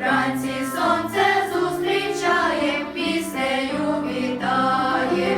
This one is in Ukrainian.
вранці сонце зустрічає, піснею вітає.